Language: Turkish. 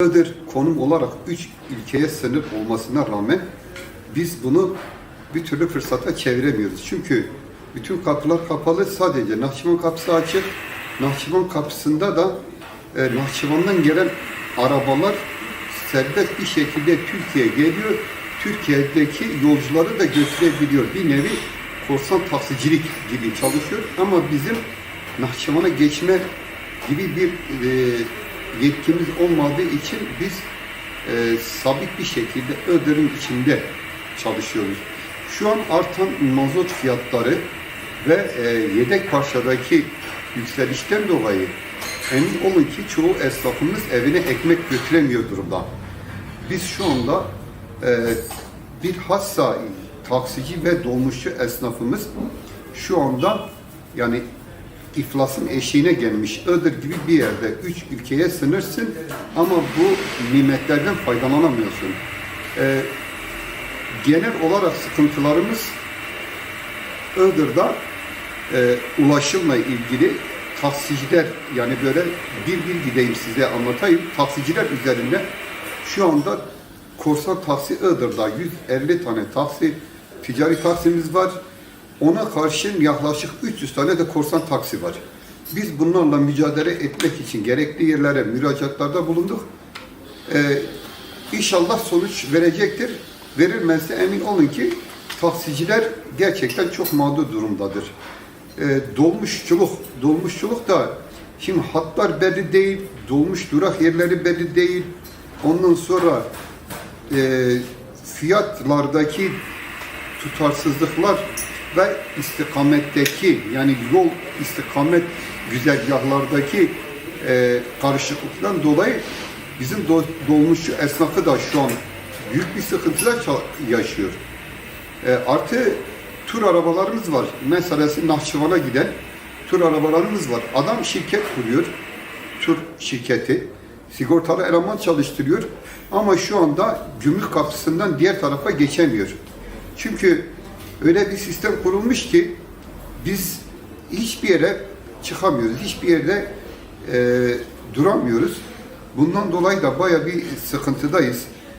Iğdır konum olarak üç ülkeye sınır olmasına rağmen biz bunu bir türlü fırsata çeviremiyoruz. Çünkü bütün kapılar kapalı. Sadece Nahçıvan kapısı açık. Nahçıvan kapısında da e, Nahçıvan'dan gelen arabalar serbest bir şekilde Türkiye'ye geliyor. Türkiye'deki yolcuları da götürebiliyor. Bir nevi korsan taksicilik gibi çalışıyor. Ama bizim Nahçıvan'a geçme gibi bir e, yetkimiz olmadığı için biz e, sabit bir şekilde Iğdır'ın içinde çalışıyoruz. Şu an artan mazot fiyatları ve e, yedek parçadaki yükselişten dolayı emin olun ki çoğu esnafımız evine ekmek götüremiyor durumda. Biz şu anda e, bir hassa taksici ve dolmuşçu esnafımız şu anda yani iflasın eşiğine gelmiş Iğdır gibi bir yerde üç ülkeye sınırsın ama bu nimetlerden faydalanamıyorsun. Ee, genel olarak sıkıntılarımız Iğdır'da e, ulaşımla ilgili taksiciler yani böyle bir bir gideyim size anlatayım. Taksiciler üzerinde şu anda korsan taksi Iğdır'da 150 tane taksi ticari taksimiz var. Ona karşın yaklaşık 300 tane de korsan taksi var. Biz bunlarla mücadele etmek için gerekli yerlere müracaatlarda bulunduk. Ee, inşallah sonuç verecektir. Verilmezse emin olun ki taksiciler gerçekten çok mağdur durumdadır. Ee, dolmuşçuluk, dolmuşçuluk da şimdi hatlar belli değil, dolmuş durak yerleri belli değil. Ondan sonra e, fiyatlardaki tutarsızlıklar ve istikametteki yani yol istikamet güzergahlardaki e, karışıklıktan dolayı bizim do, dolmuşçu esnafı da şu an büyük bir sıkıntılar yaşıyor. E, artı tur arabalarımız var. Mesela Nahçıvan'a giden tur arabalarımız var. Adam şirket kuruyor. Tur şirketi. Sigortalı eleman çalıştırıyor. Ama şu anda gümrük kapısından diğer tarafa geçemiyor. Çünkü öyle bir sistem kurulmuş ki biz hiçbir yere çıkamıyoruz. Hiçbir yerde e, duramıyoruz. Bundan dolayı da baya bir sıkıntıdayız.